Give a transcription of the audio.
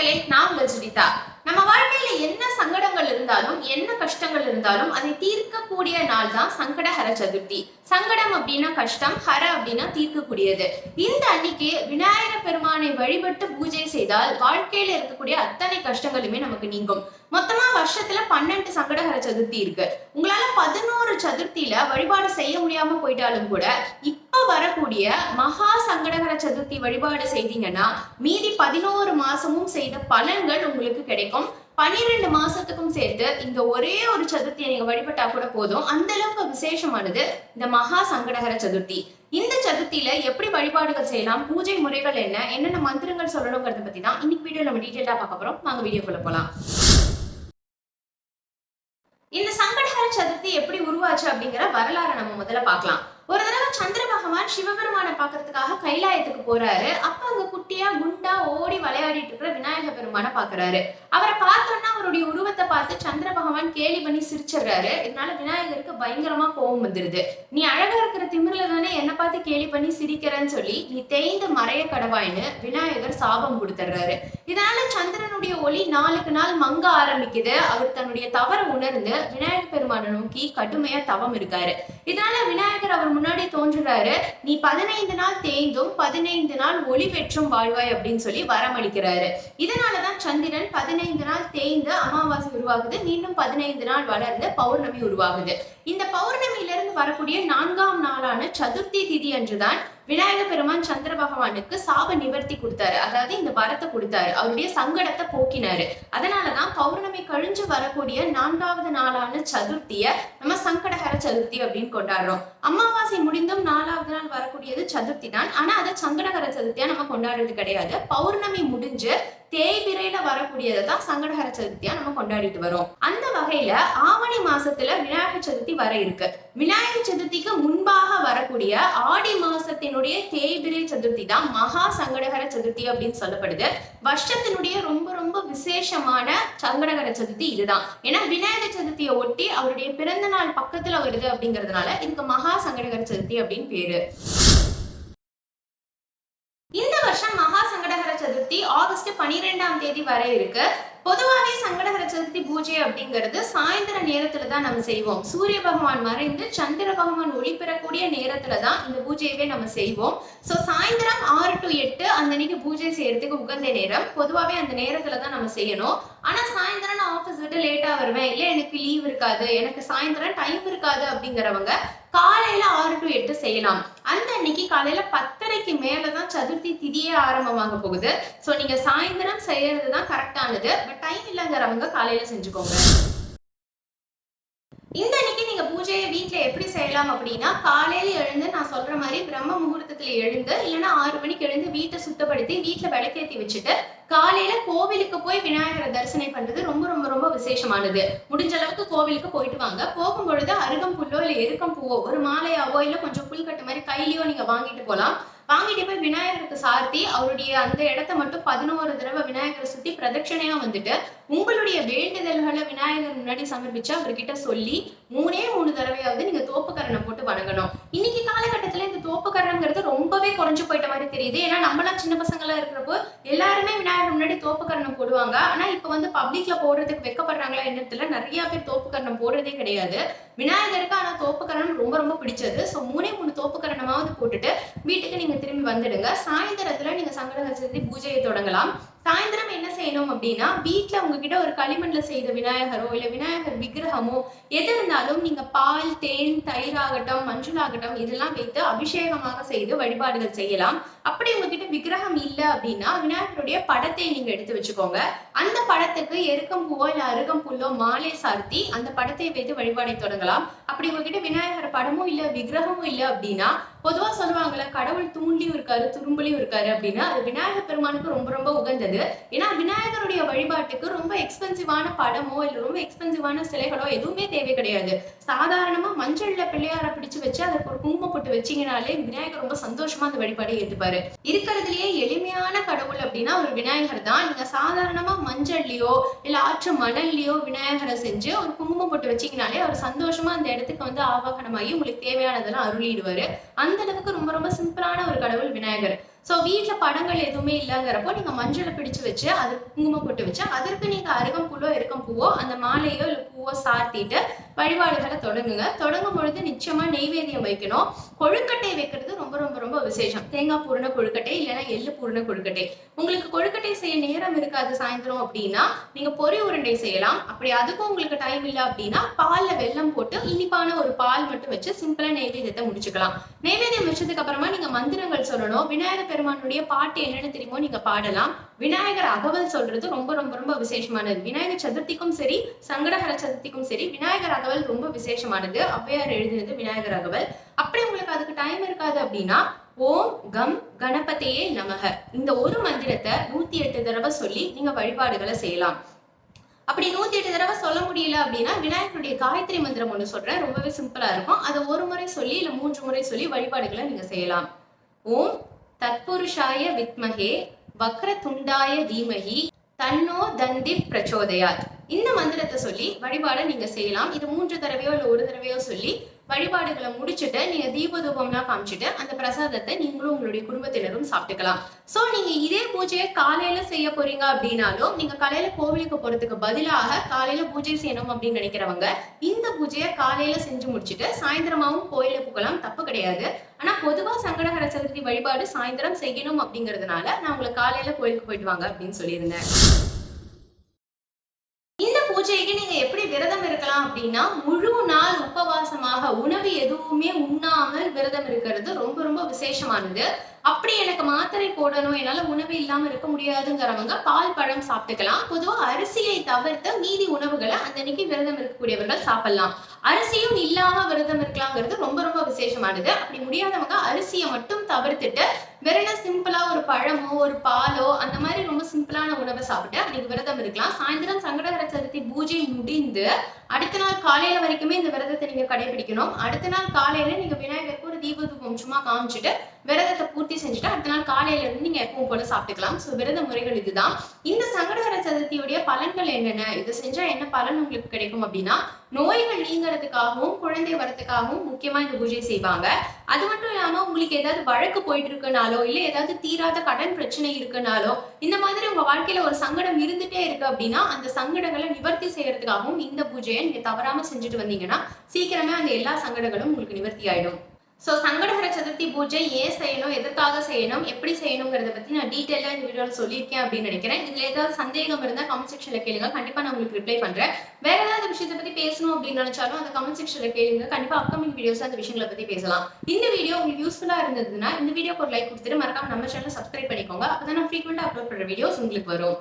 மக்களே நான் உங்கள் சுனிதா நம்ம வாழ்க்கையில என்ன சங்கடங்கள் இருந்தாலும் என்ன கஷ்டங்கள் இருந்தாலும் அதை தீர்க்கக்கூடிய நாள் தான் சங்கடஹர சதுர்த்தி. சங்கடம் அப்படின்னா கஷ்டம் ஹர அப்படின்னா தீர்க்கக்கூடியது. இந்த அன்னைக்கு விநாயகர பெருமானை வழிபட்டு பூஜை செய்தால் வாழ்க்கையில இருக்கக்கூடிய அத்தனை கஷ்டங்களுமே நமக்கு நீங்கும். மொத்தமா வருஷத்துல பன்னெண்டு சங்கடஹர சதுர்த்தி இருக்கு. உங்களால பதினோரு சதுர்த்தியில வழிபாடு செய்ய முடியாம போயிட்டாலும் கூட இப்ப வரக்கூடிய மகா சங்கடகர சதுர்த்தி வழிபாடு செய்தீங்கன்னா மீதி பதினோரு மாசமும் செய்த பலன்கள் உங்களுக்கு கிடைக்கும். பன்னிரெண்டு மாசத்துக்கும் சேர்த்து இந்த ஒரே ஒரு சதுர்த்தியை நீங்க வழிபட்டா கூட போதும். அந்த அளவுக்கு விசேஷமானது இந்த மகா சங்கடகர சதுர்த்தி. இந்த சதுர்த்தியில எப்படி வழிபாடுகள் செய்யலாம்? பூஜை முறைகள் என்ன? என்னென்ன மந்திரங்கள் சொல்லணுங்கிறத பத்தி தான் இன்னைக்கு வீடியோ நம்ம டீட்டெயிலா பார்க்க போறோம். நாங்க வீடியோக்குள்ள போலாம். இந்த சங்கடகர சதுர்த்தி எப்படி உருவாச்சு அப்படிங்கிற வரலாறை நம்ம முதல்ல பார்க்கலாம். ஒரு தடவை சந்திர பகவான் சிவபெருமானை பார்க்கறதுக்காக கைலாயத்துக்கு போறாரு. அப்ப அங்க குட்டியா குண்டா ஓடி விளையாடிட்டு இருக்கிற விநாயக பெருமானை பாக்குறாரு அவரை பார்த்தோன்னா அவருடைய உருவத்தை பார்த்து சந்திர பகவான் கேலி பண்ணி சிரிச்சிடுறாரு. இதனால விநாயகருக்கு பயங்கரமா கோபம் வந்துருது. நீ அழகா இருக்கிற திமிர்ல தானே என்ன பார்த்து கேலி பண்ணி சிரிக்கிறேன்னு சொல்லி நீ தேய்ந்து மறைய கடவாயின்னு விநாயகர் சாபம் கொடுத்துடுறாரு. இதனால விநாயகருடைய ஒளி நாளுக்கு நாள் மங்க ஆரம்பிக்குது. அவர் தன்னுடைய தவறை உணர்ந்து விநாயகர் பெருமானை நோக்கி கடுமையா தவம் இருக்காரு. இதனால விநாயகர் அவர் முன்னாடி தோன்றுறாரு. நீ பதினைந்து நாள் தேய்ந்தும் பதினைந்து நாள் ஒளி பெற்றும் வாழ்வாய் அப்படின்னு சொல்லி வரமளிக்கிறாரு இதனாலதான் சந்திரன் பதினைந்து நாள் தேய்ந்து அமாவாசை உருவாகுது. மீண்டும் பதினைந்து நாள் வளர்ந்து பௌர்ணமி உருவாகுது. இந்த பௌர்ணமியிலிருந்து வரக்கூடிய நான்காம் நாளான சதுர்த்தி திதி அன்றுதான் விநாயக பெருமான் சந்திர பகவானுக்கு சாப நிவர்த்தி கொடுத்தாரு. அதாவது இந்த வரத்தை கொடுத்தாரு. அவருடைய சங்கடத்தை போக்கினாரு. அதனாலதான் பௌர்ணமி கழிஞ்சு வரக்கூடிய நான்காவது நாளான சதுர்த்திய நம்ம சங்கடகர சதுர்த்தி அப்படின்னு கொண்டாடுறோம். அமாவாசை முடிந்தும் நாலாவது நாள் வரக்கூடியது சதுர்த்தி தான். ஆனா அதை சங்கடகர சதுர்த்தியா நம்ம கொண்டாடுறது கிடையாது. பௌர்ணமி முடிஞ்சு தேய்பிரையில வரக்கூடியதை தான் சங்கடஹர சதுர்த்தியா நம்ம கொண்டாடிட்டு வரோம். அந்த வகையில ஆவணி மாசத்துல விநாயகர் சதுர்த்தி வர இருக்கு. விநாயகர் சதுர்த்திக்கு முன்பாக வரக்கூடிய ஆடி மாசத்தினுடைய தேய்பிரை சதுர்த்தி தான் மகா சங்கடகர சதுர்த்தி அப்படின்னு சொல்லப்படுது. வருஷத்தினுடைய ரொம்ப ரொம்ப விசேஷமான சங்கடகர சதுர்த்தி இதுதான். ஏன்னா விநாயகர் சதுர்த்தியை ஒட்டி அவருடைய பிறந்த நாள் பக்கத்துல வருது அப்படிங்கறதுனால இதுக்கு மகா சங்கடகர சதுர்த்தி அப்படின்னு பேரு இந்த வருஷம் மகா சங்கடகர சதுர்த்தி ஆகஸ்ட் பனிரெண்டாம் தேதி வரை இருக்கு. பொதுவாகவே சங்கடகர சதுர்த்தி பூஜை அப்படிங்கிறது சாயந்தர நேரத்துல தான் நம்ம செய்வோம். சூரிய பகவான் மறைந்து சந்திர பகவான் ஒளி பெறக்கூடிய நேரத்துல தான் இந்த பூஜையவே நம்ம செய்வோம். ஸோ சாயந்தரம் ஆறு டு எட்டு அந்த அன்னைக்கு பூஜை செய்யறதுக்கு உகந்த நேரம். பொதுவாகவே அந்த நேரத்துல தான் நம்ம செய்யணும். ஆனா சாயந்தரம் நான் ஆஃபீஸ் விட்டு லேட்டா வருவேன். இல்லை எனக்கு லீவ் இருக்காது. எனக்கு சாயந்தரம் டைம் இருக்காது அப்படிங்கிறவங்க காலையில ஆறு டு எட்டு செய்யலாம். அந்த அன்னைக்கு காலையில பத்தரைக்கு மேலதான் சதுர்த்தி திதியே ஆரம்பமாக போகுது. ஸோ நீங்க சாயந்தரம் செய்யறது தான் கரெக்டானது பட் டைம் இல்லைங்கிறவங்க காலையில செஞ்சுக்கோங்க. பூஜையை வீட்டில் எப்படி செய்யலாம் அப்படின்னா காலையில் எழுந்து நான் சொல்ற மாதிரி பிரம்ம முகூர்த்தத்தில் எழுந்து இல்லைன்னா ஆறு மணிக்கு எழுந்து வீட்டை சுத்தப்படுத்தி வீட்டில் விளக்கேத்தி வச்சுட்டு காலையில கோவிலுக்கு போய் விநாயகரை தரிசனம் பண்றது ரொம்ப ரொம்ப ரொம்ப விசேஷமானது. முடிஞ்ச அளவுக்கு கோவிலுக்கு போயிட்டு வாங்க. போகும் பொழுது அருகம் புல்லோ இல்லை எருக்கம் பூவோ ஒரு மாலையாவோ இல்லை கொஞ்சம் புல்கட்டு மாதிரி கையிலயோ நீங்க வாங்கிட்டு போலாம். வாங்கிட்டு போய் விநாயகருக்கு சார்த்தி அவருடைய அந்த இடத்த மட்டும் பதினோரு தடவை விநாயகரை சுத்தி பிரதட்சணையா வந்துட்டு உங்களுடைய வேண்டுதல்களை விநாயகர் முன்னாடி சமர்ப்பிச்சு அவர்கிட்ட சொல்லி மூணே மூணு தடவையாவது நீங்க தோப்புக்கரணை போட்டு வணங்கணும். இன்னைக்கு காலகட்டத்துல இந்த தோப்புக்கரணங்கிறது ரொம்பவே குறைஞ்சு போயிட்ட மாதிரி தெரியுது. ஏன்னா நம்மளாம் சின்ன பசங்களா இருக்கிறப்போ எல்லாருமே விநாயகர் முன்னாடி தோப்புக்கரணம் போடுவாங்க. ஆனா இப்ப வந்து பப்ளிக்ல போடுறதுக்கு வெக்கப்படுறாங்களா என்னத்துல நிறைய பேர் தோப்புக்கரணம் போடுறதே கிடையாது. விநாயகருக்கு ஆனா தோப்புக்கரணம் ரொம்ப ரொம்ப பிடிச்சது. ஸோ மூணே மூணு தோப்புக்கரணமாவது போட்டுட்டு வீட்டுக்கு நீங்க திரும்பி வந்துடுங்க. சாயந்தரத்துல நீங்க சங்கடங்கள் சதுர்த்தி பூஜையை தொடங்கலாம். சாயந்தரம் என்ன செய்யணும் அப்படின்னா வீட்டில் உங்ககிட்ட ஒரு களிமண்ல செய்த விநாயகரோ இல்ல விநாயகர் விக்கிரகமோ எது இருந்தாலும் நீங்க பால் தேன் தயிர் ஆகட்டும் மஞ்சள் ஆகட்டும் இதெல்லாம் வைத்து அபிஷேகமாக செய்து வழிபாடுகள் செய்யலாம். அப்படி உங்ககிட்ட விக்கிரகம் இல்லை அப்படின்னா விநாயகருடைய படத்தை நீங்க எடுத்து வச்சுக்கோங்க. அந்த படத்துக்கு எருக்கம் பூவோ இல்ல அருகம் புல்லோ மாலை சார்த்தி அந்த படத்தை வைத்து வழிபாடை தொடங்கலாம். அப்படி உங்ககிட்ட விநாயகர் படமும் இல்ல விக்கிரகமும் இல்லை அப்படின்னா பொதுவாக சொல்லுவாங்கல்ல கடவுள் தூண்டியும் இருக்காரு துரும்புலையும் இருக்காரு அப்படின்னா அது விநாயகர் பெருமானுக்கு ரொம்ப ரொம்ப உகந்தது. ஏன்னா விநாயகருடைய வழிபாட்டுக்கு ரொம்ப எக்ஸ்பென்சிவான படமோ இல்லை ரொம்ப எக்ஸ்பென்சிவான சிலைகளோ எதுவுமே தேவை கிடையாது. சாதாரணமாக மஞ்சள்ல பிள்ளையார பிடிச்சு வச்சு அதை ஒரு குங்குமம் போட்டு வச்சீங்கனாலே விநாயகர் ரொம்ப சந்தோஷமா அந்த வழிபாடை ஏற்றுப்பாரு இருக்கிறதுலயே எளிமையான கடவுள் அப்படின்னா ஒரு விநாயகர் தான். நீங்க சாதாரணமா மஞ்சள்லயோ இல்ல ஆற்று மணல்லையோ விநாயகரை செஞ்சு ஒரு குங்குமம் போட்டு வச்சீங்கனாலே அவர் சந்தோஷமா அந்த இடத்துக்கு வந்து ஆவாகனமாகி உங்களுக்கு தேவையானதெல்லாம் அருளிடுவாரு. அந்த அளவுக்கு ரொம்ப ரொம்ப சிம்பிளான ஒரு கடவுள் விநாயகர். ஸோ வீட்டில் படங்கள் எதுவுமே இல்லைங்கிறப்போ நீங்கள் மஞ்சளை பிடிச்சு வச்சு அது குங்குமம் போட்டு வச்சு அதற்கு நீங்கள் அருகம் புல்லோ இருக்கும் பூவோ அந்த மாலையோ இல்லை பூவோ சாத்திட்டு வழிபாடுகளை தொடங்குங்க. தொடங்கும் பொழுது நிச்சயமா நெய்வேதியம் வைக்கணும். கொழுக்கட்டை வைக்கிறது ரொம்ப ரொம்ப ரொம்ப விசேஷம். தேங்காய் பூரண கொழுக்கட்டை இல்லைன்னா எள்ளு பூரண கொழுக்கட்டை. உங்களுக்கு கொழுக்கட்டை செய்ய நேரம் இருக்காது சாயந்தரம் அப்படின்னா நீங்க பொரி உருண்டை செய்யலாம். அப்படி அதுக்கும் உங்களுக்கு டைம் இல்லை அப்படின்னா பால்ல வெல்லம் போட்டு இனிப்பான ஒரு பால் மட்டும் வச்சு சிம்பிளா நெய்வேதியத்தை முடிச்சுக்கலாம். நெய்வேதியம் வச்சதுக்கு அப்புறமா நீங்க மந்திரங்கள் சொல்லணும். விநாயகர் பெருமானுடைய பாட்டு என்னன்னு தெரியுமோ நீங்க பாடலாம். விநாயகர் அகவல் சொல்றது ரொம்ப ரொம்ப ரொம்ப விசேஷமானது. விநாயகர் சதுர்த்திக்கும் சரி சங்கடகர சதுர்த்திக்கும் சரி விநாயகர் அகவல் ரொம்ப விசேஷமானது. ஔவையார் எழுதினது விநாயகர் அகவல். அப்படி உங்களுக்கு அதுக்கு டைம் இருக்காது அப்படின்னா ஓம் கம் கணபதியே நமக. இந்த ஒரு மந்திரத்தை நூத்தி எட்டு தடவை சொல்லி நீங்க வழிபாடுகளை செய்யலாம். அப்படி நூத்தி எட்டு தடவை சொல்ல முடியல அப்படின்னா விநாயகருடைய காயத்ரி மந்திரம் ஒண்ணு சொல்றேன். ரொம்பவே சிம்பிளா இருக்கும். அதை ஒரு முறை சொல்லி இல்ல மூன்று முறை சொல்லி வழிபாடுகளை நீங்க செய்யலாம். ஓம் தத்புருஷாய வித்மகே வக்ர துண்டாய தீமகி தன்னோ தந்தி பிரச்சோதயாத். இந்த மந்திரத்தை சொல்லி வழிபாடை நீங்க செய்யலாம். இது மூன்று தடவையோ இல்ல ஒரு தடவையோ சொல்லி வழிபாடுகளை முடிச்சுட்டு நீங்க தீபதூபம்லாம் காமிச்சிட்டு அந்த பிரசாதத்தை நீங்களும் உங்களுடைய குடும்பத்தினரும் சாப்பிட்டுக்கலாம். சோ நீங்க இதே பூஜையை காலையில செய்ய போறீங்க அப்படின்னாலும் நீங்க காலையில கோவிலுக்கு போறதுக்கு பதிலாக காலையில பூஜை செய்யணும் அப்படின்னு நினைக்கிறவங்க இந்த பூஜையை காலையில செஞ்சு முடிச்சுட்டு சாயந்தரமாவும் கோயிலுக்கு போகலாம். தப்பு கிடையாது. ஆனா பொதுவா சங்கடகர சதுர்த்தி வழிபாடு சாயந்தரம் செய்யணும் அப்படிங்கறதுனால நான் உங்களுக்கு காலையில கோயிலுக்கு போயிட்டு வாங்க அப்படின்னு சொல்லியிருந்தேன். பூஜைக்கு நீங்க எப்படி விரதம் இருக்கலாம் அப்படின்னா முழு நாள் உபவாசமாக உணவு எதுவுமே உண்ணாமல் விரதம் இருக்கிறது ரொம்ப ரொம்ப விசேஷமானது. அப்படி எனக்கு மாத்திரை போடணும் என்னால உணவு இல்லாம இருக்க முடியாதுங்கிறவங்க பால் பழம் சாப்பிட்டுக்கலாம். பொதுவா அரிசியை தவிர்த்து மீதி உணவுகளை அந்த அன்னைக்கு விரதம் இருக்கக்கூடியவர்கள் சாப்பிடலாம். அரிசியும் இல்லாம விரதம் இருக்கலாங்கிறது ரொம்ப ரொம்ப விசேஷமானது. அப்படி முடியாதவங்க அரிசியை மட்டும் தவிர்த்துட்டு வெறும் சிம்பிளா ஒரு பழமோ ஒரு பாலோ அந்த மாதிரி ரொம்ப சிம்பிளான உணவை சாப்பிட்டு அன்னைக்கு விரதம் இருக்கலாம். சாயந்தரம் சங்கடகர சதுர்த்தி பூஜை முடிந்து அடுத்த நாள் காலையில வரைக்குமே இந்த விரதத்தை நீங்க கடைபிடிக்கணும். அடுத்த நாள் காலையில நீங்க விநாயகருக்கு ஒரு தீபதூபம் சும்மா காமிச்சிட்டு விரதத்தை பூர்த்தி செஞ்சுட்டு அடுத்த நாள் காலையில இருந்து நீங்க எப்பவும் போல சாப்பிட்டுக்கலாம். ஸோ விரத முறைகள் இதுதான். இந்த சங்கடகர சதுர்த்தியுடைய பலன்கள் என்னென்ன? இதை செஞ்சா என்ன பலன் உங்களுக்கு கிடைக்கும் அப்படின்னா நோய்கள் நீங்கிறதுக்காகவும் குழந்தை வரத்துக்காகவும் முக்கியமா இந்த பூஜை செய்வாங்க. அது மட்டும் இல்லாம உங்களுக்கு ஏதாவது வழக்கு போயிட்டு இருக்குனாலோ இல்ல ஏதாவது தீராத கடன் பிரச்சனை இருக்குனாலோ இந்த மாதிரி உங்க வாழ்க்கையில ஒரு சங்கடம் இருந்துட்டே இருக்கு அப்படின்னா அந்த சங்கடங்களை நிவர்த்தி செய்யறதுக்காகவும் இந்த பூஜையை நீங்க தவறாம செஞ்சுட்டு வந்தீங்கன்னா சீக்கிரமே அந்த எல்லா சங்கடங்களும் உங்களுக்கு நிவர்த்தி ஆயிடும். ஸோ சங்கடஹர சதுர்த்தி பூஜை ஏன் செய்யணும்? எதற்காக செய்யணும்? எப்படி செய்யணுங்கிறத பற்றி நான் டீட்டெயிலாக இந்த வீடியோவில் சொல்லியிருக்கேன் அப்படின்னு நினைக்கிறேன். இதில் ஏதாவது சந்தேகம் இருந்தால் கமெண்ட் செக்ஷனில் கேளுங்க. கண்டிப்பாக நான் உங்களுக்கு ரிப்ளை பண்ணுறேன் வேற ஏதாவது விஷயத்தை பற்றி பேசணும் அப்படின்னு நினைச்சாலும் அந்த கமெண்ட் செக்ஷனில் கேளுங்க. கண்டிப்பாக அப்கமிங் வீடியோஸ் அந்த விஷயங்களை பற்றி பேசலாம். இந்த வீடியோ உங்களுக்கு யூஸ்ஃபுல்லாக இருந்ததுன்னா இந்த வீடியோக்கு ஒரு லைக் கொடுத்துட்டு மறக்காம நம்ம சேனலை சப்ஸ்கிரைப் பண்ணிக்கோங்க. அப்பதான் நான் ஃப்ரீக்வெண்ட்டாக அப்லோட் பண்ணுற வீடியோஸ் உங்களுக்கு வரும்.